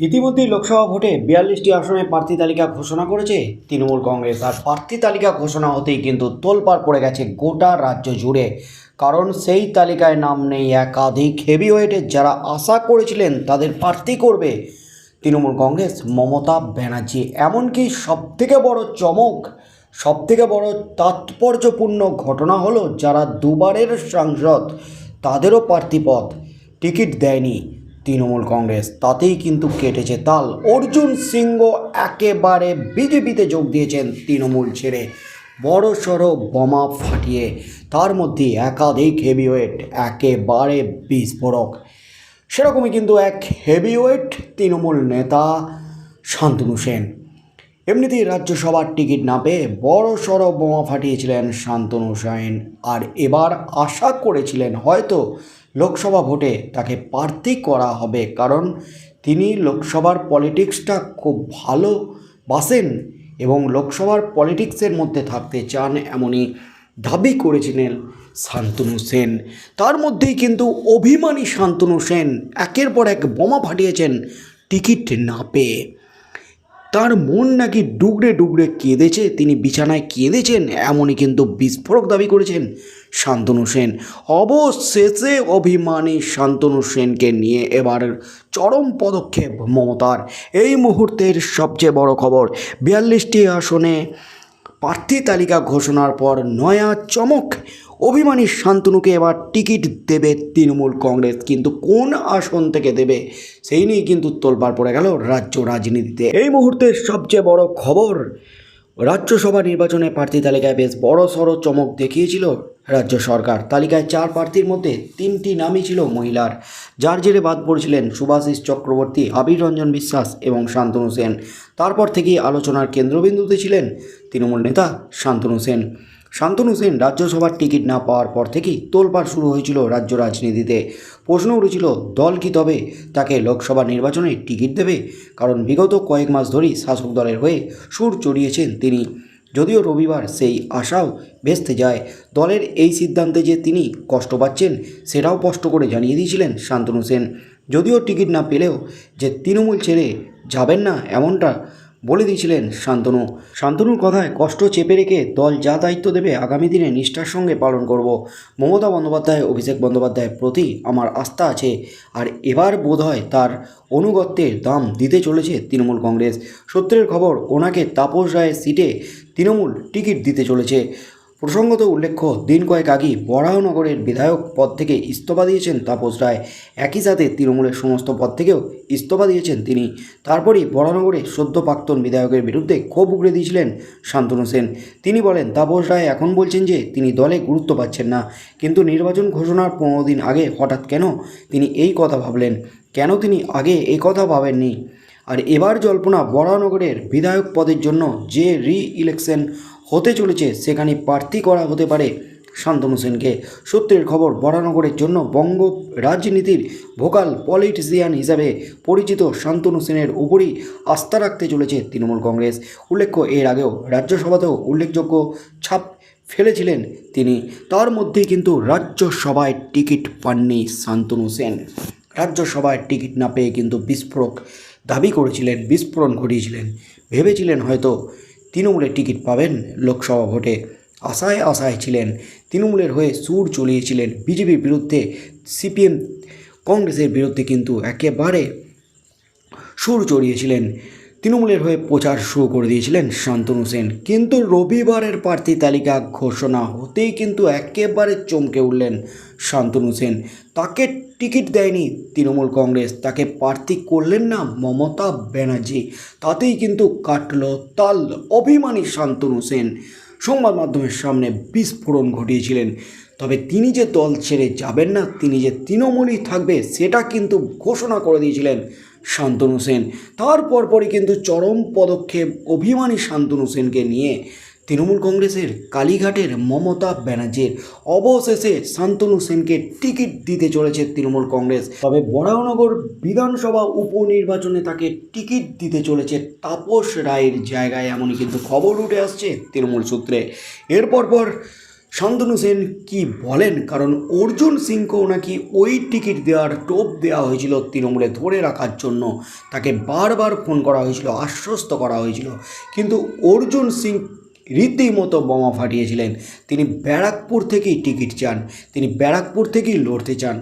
ইতিমধ্যেই লোকসভা ভোটে বিয়াল্লিশটি আসনে প্রার্থী তালিকা ঘোষণা করেছে তৃণমূল কংগ্রেস। আর প্রার্থী তালিকা ঘোষণা হতেই কিন্তু তোলপাড় পড়ে গেছে গোটা রাজ্য জুড়ে। কারণ সেই তালিকায় নাম নেই একাধিক হেভি হেভিওয়েটের যারা আশা করেছিলেন তাদের প্রার্থী করবে তৃণমূল কংগ্রেস, মমতা ব্যানার্জি। এমনকি সবথেকে বড় চমক, সবথেকে বড় তাৎপর্যপূর্ণ ঘটনা হলো যারা দুবারের সাংসদ, তাদেরও প্রার্থীপদ টিকিট দেয়নি। তৃণমূল কংগ্রেস, তাতেই কিন্তু কেটেছে তাল। অর্জুন সিংহ একেবারে বিজেপিতে যোগ দিয়েছেন তৃণমূল ছেড়ে। বড় সড়ো বোমা ফাটিয়ে, তার মধ্যে একাধিক হেভিওয়েট একেবারে বিস্ফোরক। সেরকমই কিন্তু এক হেভিওয়েট তৃণমূল নেতা শান্তনু সেন। এমনিতেই রাজ্যসভার টিকিট না পেয়ে বড় সড়ো বোমা ফাটিয়েছিলেন শান্তনু সেন। আর এবার আশা করেছিলেন হয়তো লোকসভা ভোটে তাকে প্রার্থী করা হবে, কারণ তিনি লোকসভার পলিটিক্সটা খুব ভালো বাসেন এবং লোকসভার পলিটিক্সের মধ্যে থাকতে চান এমনই দাবি করেছিলেন শান্তনু সেন। তার মধ্যেই কিন্তু অভিমানী শান্তনু সেন একের পর এক বোমা ফাটিয়েছেন টিকিট না পেয়ে। তার মন নাকি ডুগড়ে ডুগড়ে কেঁদেছে, তিনি বিছানায় কেঁদেছেন, এমনই কিন্তু বিস্ফোরক দাবি করেছেন শান্তনু সেন। অবশেষে অভিমানী শান্তনু সেনকে নিয়ে এবার চরম পদক্ষেপ মমতার। এই মুহূর্তের সবচেয়ে বড় খবর, বিয়াল্লিশটি আসনে প্রার্থী তালিকা ঘোষণার পর নয়া চমক। অভিমানী শান্তনুকে এবার টিকিট দেবে তৃণমূল কংগ্রেস। কিন্তু কোন আসন থেকে দেবে, সেই নিয়ে কিন্তু তোলপাড় পড়ে গেল রাজ্য রাজনীতিতে। এই মুহূর্তে সবচেয়ে বড় খবর রাজ্যসভা নির্বাচনে প্রার্থী তালিকায় বেশ বড় সড়ো চমক দেখিয়েছিল রাজ্য সরকার। তালিকায় চার প্রার্থীর মধ্যে তিনটি নামই ছিল মহিলার। যার জেরে বাদ পড়েছিলেন সুভাষিস চক্রবর্তী, আবির রঞ্জন বিশ্বাস এবং শান্তনু সেন। তারপর থেকেই আলোচনার কেন্দ্রবিন্দুতে ছিলেন তৃণমূল নেতা শান্তনু সেন। শান্তনু সেন রাজ্যসভার টিকিট না পাওয়ার পর থেকেই তোলপাড় শুরু হয়েছিল রাজ্য রাজনীতিতে। প্রশ্ন উঠেছিল, দল কি তবে তাকে লোকসভা নির্বাচনে টিকিট দেবে? কারণ বিগত কয়েক মাস ধরেই শাসক দলের হয়ে সুর চড়িয়েছেন তিনি। যদিও রবিবার সেই আশাও ভেস্তে যায়, দলের এই সিদ্ধান্তে যে তিনি কষ্ট পাচ্ছেন সেটাও স্পষ্ট করে জানিয়ে দিয়েছিলেন শান্তনু সেন। যদিও টিকিট না পেলেও যে তৃণমূল ছেড়ে যাবেন না এমনটা বলে দিয়েছিলেন শান্তনু। শান্তনুর কথায় কষ্ট চেপে রেখে দল যা দায়িত্ব দেবে আগামী দিনে নিষ্ঠার সঙ্গে পালন করব। মমতা বন্দ্যোপাধ্যায়, অভিষেক বন্দ্যোপাধ্যায়ের প্রতি আমার আস্থা আছে। আর এবার বোধ হয় তার অনুগত্যের দাম দিতে চলেছে তৃণমূল কংগ্রেস। সূত্রের খবর, ওনাকে তাপস রায়ের সিটে তৃণমূল টিকিট দিতে চলেছে। প্রসঙ্গত উল্লেখ্য, দিন কয়েক আগেই বরাহনগরের বিধায়ক পদ থেকে ইস্তফা দিয়েছেন তাপস রায়। একই সাথে তৃণমূলের সমস্ত পদ থেকেও ইস্তফা দিয়েছেন তিনি। তারপরই বরাহনগরে সদ্য প্রাক্তন বিধায়কের বিরুদ্ধে ক্ষোভ উগড়ে দিয়েছিলেন শান্তনু সেন। তিনি বলেন, তাপস রায় এখন বলছেন যে তিনি দলে গুরুত্ব পাচ্ছেন না, কিন্তু নির্বাচন ঘোষণার পনেরো দিন আগে হঠাৎ কেন তিনি এই কথা ভাবলেন? কেন তিনি আগে এই কথা ভাবেননি? আর এবার জল্পনা বরানগরের বিধায়ক পদের জন্য যে রি ইলেকশন হতে চলেছে, সেখানে প্রার্থী করা হতে পারে। শান্তনু সেনকে সূত্রের খবর, বরানগরের জন্য বঙ্গ রাজনীতির ভোকাল পলিটিশিয়ান হিসাবে পরিচিত শান্তনু সেনের উপরই আস্থা রাখতে চলেছে তৃণমূল কংগ্রেস। উল্লেখ্য, এর আগেও রাজ্যসভাতেও উল্লেখযোগ্য ছাপ ফেলেছিলেন তিনি। তার মধ্যে কিন্তু রাজ্যসভায় টিকিট পাননি শান্তনু সেন। রাজ্যসভায় টিকিট না পেয়ে কিন্তু বিস্ফোরক দাবি করেছিলেন, বিস্ফোরণ ঘটিয়েছিলেন। ভেবেছিলেন হয়তো তৃণমূলের টিকিট পাবেন লোকসভা ভোটে। আশায় আশায় ছিলেন। তৃণমূলের হয়ে সুর চলিয়েছিলেন বিজেপির বিরুদ্ধে। সিপিএম কংগ্রেসের বিরুদ্ধে কিন্তু একেবারে সুর চড়িয়েছিলেন। তৃণমূলের হয়ে প্রচার শুরু করে দিয়েছিলেন শান্তনু সেন। কিন্তু রবিবারের প্রার্থী তালিকা ঘোষণা হতেই কিন্তু একেবারে চমকে উঠলেন শান্তনু সেন। তাকে টিকিট দেয়নি তৃণমূল কংগ্রেস, তাকে প্রার্থী করলেন না মমতা ব্যানার্জি। তাতেই কিন্তু কাটল তাল অভিমানী শান্তনু সেন। সংবাদ মাধ্যমের সামনে বিস্ফোরণ ঘটিয়েছিলেন। তবে তিনি যে দল ছেড়ে যাবেন না, তিনি যে তৃণমূলই থাকবে, সেটা কিন্তু ঘোষণা করে দিয়েছিলেন শান্তনু সেন। তার পরপরই কিন্তু চরম পদক্ষেপ অভিমানী শান্তনু সেনকে নিয়ে তৃণমূল কংগ্রেসের কালীঘাটের মমতা ব্যানার্জির অবশেষে শান্তনু সেনকে টিকিট দিতে চলেছে তৃণমূল কংগ্রেস। তবে বরাহনগর বিধানসভা উপনির্বাচনে তাকে টিকিট দিতে চলেছে তাপস রায়ের জায়গায়, এমনই কিন্তু খবর উঠে আসছে তৃণমূল সূত্রে। এরপর পর শান্তনু সেন কি বলেন? কারণ অর্জুন সিংকেও নাকি ওই টিকিট দেওয়ার টোপ দেওয়া হয়েছিল তৃণমূলে ধরে রাখার জন্য। তাকে বারবার ফোন করা হয়েছিল, আশ্বস্ত করা হয়েছিল। কিন্তু অর্জুন সিং রীতিমতো বোমা ফাটিয়েছিলেন। তিনি ব্যারাকপুর থেকেই টিকিট চান, তিনি ব্যারাকপুর থেকেই লড়তে চান।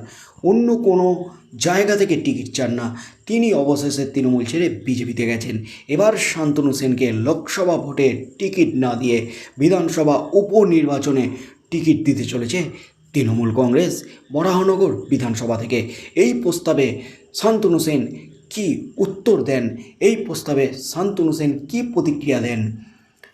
অন্য কোনো জায়গা থেকে টিকিট চান না। তিনি অবশেষে তৃণমূল ছেড়ে বিজেপিতে গেছেন। এবার শান্তনু সেনকে লোকসভা ভোটে টিকিট না দিয়ে বিধানসভা উপনির্বাচনে টিকিট দিতে চলেছে তৃণমূল কংগ্রেস, বরাহনগর বিধানসভা থেকে। এই প্রস্তাবে শান্তনু সেন কী উত্তর দেন? এই প্রস্তাবে শান্তনু সেন কী প্রতিক্রিয়া দেন?